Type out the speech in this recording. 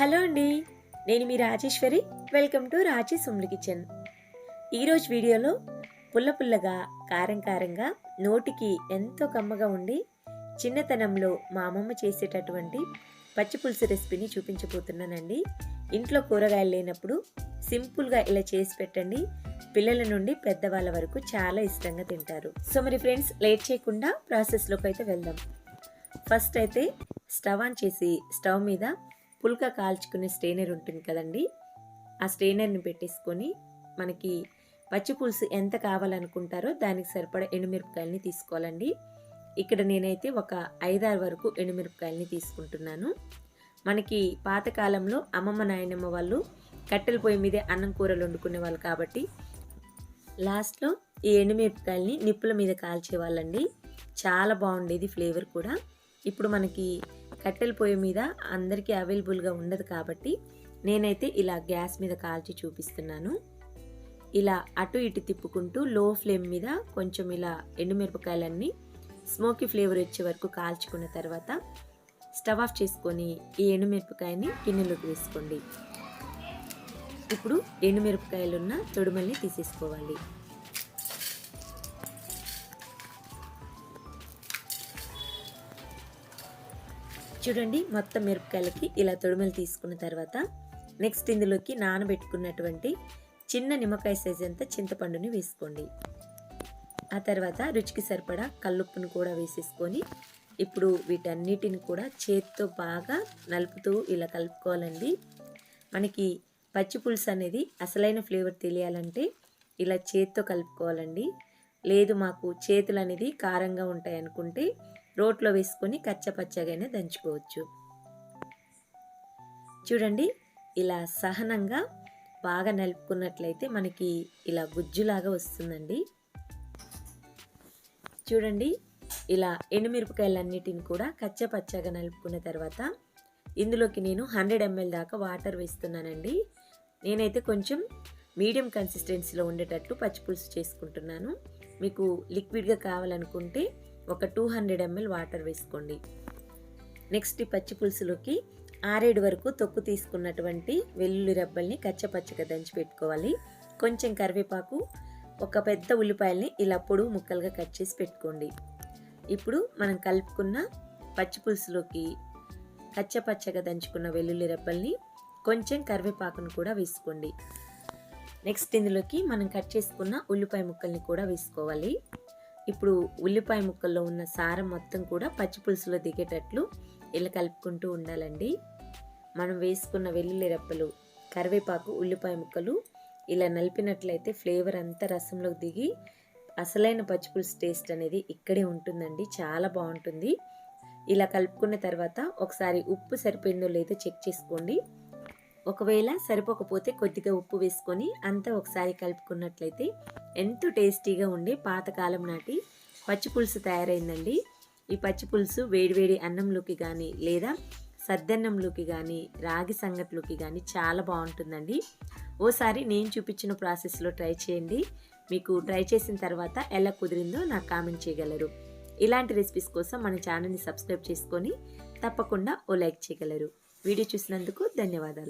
Hello అండి నేను మీ రాజేశ్వరి. వెల్కమ్ టు రాజీ సుమ్లు కిచెన్. ఈరోజు వీడియోలో పుల్ల పుల్లగా కారం కారంగా నోటికి ఎంతో కమ్మగా ఉండి చిన్నతనంలో మా అమ్మమ్మ చేసేటటువంటి పచ్చి పులుసు రెసిపీని చూపించబోతున్నానండి. ఇంట్లో కూరగాయలు లేనప్పుడు సింపుల్గా ఇలా చేసి పెట్టండి. పిల్లల నుండి పెద్దవాళ్ళ వరకు చాలా ఇష్టంగా తింటారు. సో మరి ఫ్రెండ్స్ లేట్ చేయకుండా ప్రాసెస్లోకి అయితే వెళ్దాం. ఫస్ట్ అయితే స్టవ్ ఆన్ చేసి స్టవ్ మీద పుల్క కాల్చుకునే స్టెయినర్ ఉంటుంది కదండి. ఆ స్టెయినర్ని పెట్టేసుకొని మనకి పచ్చి పులుసు ఎంత కావాలనుకుంటారో దానికి సరిపడా ఎండుమిరపకాయలని తీసుకోవాలండి. ఇక్కడ నేనైతే ఒక ఐదారు వరకు ఎండుమిరపకాయలని తీసుకుంటున్నాను. మనకి పాతకాలంలో అమ్మమ్మ నాయనమ్మ వాళ్ళు కట్టెల పొయ్యి మీదే అన్నం కూరలు వండుకునే వాళ్ళు కాబట్టి లాస్ట్లో ఈ ఎండుమిరపకాయలని నిప్పుల మీద కాల్చేవాళ్ళండి. చాలా బాగుండేది ఫ్లేవర్ కూడా. ఇప్పుడు మనకి కట్టెల పొయ్యి మీద అందరికీ అవైలబుల్గా ఉండదు కాబట్టి నేనైతే ఇలా గ్యాస్ మీద కాల్చి చూపిస్తున్నాను. ఇలా అటు ఇటు తిప్పుకుంటూ లో ఫ్లేమ్ మీద కొంచెం ఇలా ఎండుమిరపకాయలన్నీ స్మోకీ ఫ్లేవర్ వచ్చే వరకు కాల్చుకున్న తర్వాత స్టవ్ ఆఫ్ చేసుకొని ఈ ఎండుమిరపకాయని గిన్నెలోకి వేసుకోండి. ఇప్పుడు ఎండుమిరపకాయలున్న తొడుమల్ని తీసేసుకోవాలి. చూడండి మొత్తం మిరపకాయలకి ఇలా తొడుమలు తీసుకున్న తర్వాత నెక్స్ట్ ఇందులోకి నానబెట్టుకున్నటువంటి చిన్న నిమ్మకాయ సైజ్ అంతా చింతపండుని వేసుకోండి. ఆ తర్వాత రుచికి సరిపడా కల్లుప్పును కూడా వేసేసుకొని ఇప్పుడు వీటన్నిటిని కూడా చేత్తో బాగా నలుపుతూ ఇలా కలుపుకోవాలండి. మనకి పచ్చి పులుసు అనేది అసలైన ఫ్లేవర్ తెలియాలంటే ఇలా చేత్తో కలుపుకోవాలండి. లేదు మాకు చేతులు అనేది కారంగా ఉంటాయి అనుకుంటే రోట్లో వేసుకొని కచ్చపచ్చగానే దంచుకోవచ్చు. చూడండి ఇలా సహనంగా బాగా నలుపుకున్నట్లయితే మనకి ఇలా గుజ్జులాగా వస్తుందండి. చూడండి ఇలా ఎండుమిరపకాయలన్నిటిని కూడా కచ్చపచ్చగా నలుపుకున్న తర్వాత ఇందులోకి నేను హండ్రెడ్ ఎంఎల్ దాకా వాటర్ వేస్తున్నానండి. నేనైతే కొంచెం మీడియం కన్సిస్టెన్సీలో ఉండేటట్టు పచ్చిపులుసు చేసుకుంటున్నాను. మీకు లిక్విడ్గా కావాలనుకుంటే ఒక టూ హండ్రెడ్ ఎంఎల్ వాటర్ వేసుకోండి. నెక్స్ట్ ఈ పచ్చి పులుసులోకి ఆరేడు వరకు తొక్కు తీసుకున్నటువంటి వెల్లుల్లి రబ్బల్ని కచ్చపచ్చగా దంచి పెట్టుకోవాలి. కొంచెం కరివేపాకు ఒక పెద్ద ఉల్లిపాయల్ని ఇలా పొడుగు ముక్కలుగా కట్ చేసి పెట్టుకోండి. ఇప్పుడు మనం కలుపుకున్న పచ్చి పులుసులోకి కచ్చపచ్చగా దంచుకున్న వెల్లుల్లి రెబ్బల్ని కొంచెం కరివేపాకును కూడా వేసుకోండి. నెక్స్ట్ ఇందులోకి మనం కట్ చేసుకున్న ఉల్లిపాయ ముక్కల్ని కూడా వేసుకోవాలి. ఇప్పుడు ఉల్లిపాయ ముక్కల్లో ఉన్న సారం మొత్తం కూడా పచ్చి పులుసులో దిగేటట్లు ఇలా కలుపుకుంటూ ఉండాలండి. మనం వేసుకున్న వెల్లుల్లి రెప్పలు కరివేపాకు ఉల్లిపాయ ముక్కలు ఇలా నలిపినట్లయితే ఫ్లేవర్ అంతా రసంలోకి దిగి అసలైన పచ్చిపులుసు టేస్ట్ అనేది ఇక్కడే ఉంటుందండి. చాలా బాగుంటుంది. ఇలా కలుపుకున్న తర్వాత ఒకసారి ఉప్పు సరిపోయిందో లేదో చెక్ చేసుకోండి. ఒకవేళ సరిపోకపోతే కొద్దిగా ఉప్పు వేసుకొని అంతా ఒకసారి కలుపుకున్నట్లయితే ఎంతో టేస్టీగా ఉండే పాతకాలం నాటి పచ్చి పులుసు తయారైందండి. ఈ పచ్చి పులుసు వేడివేడి అన్నంలోకి కానీ లేదా సద్దన్నంలోకి కానీ రాగి సంగట్లోకి కానీ చాలా బాగుంటుందండి. ఓసారి నేను చూపించిన ప్రాసెస్లో ట్రై చేయండి. మీకు ట్రై చేసిన తర్వాత ఎలా కుదిరిందో నాకు కామెంట్ చేయగలరు. ఇలాంటి రెసిపీస్ కోసం మన ఛానల్ని సబ్స్క్రైబ్ చేసుకొని తప్పకుండా ఓ లైక్ చేయగలరు. వీడియో చూసినందుకు ధన్యవాదాలు.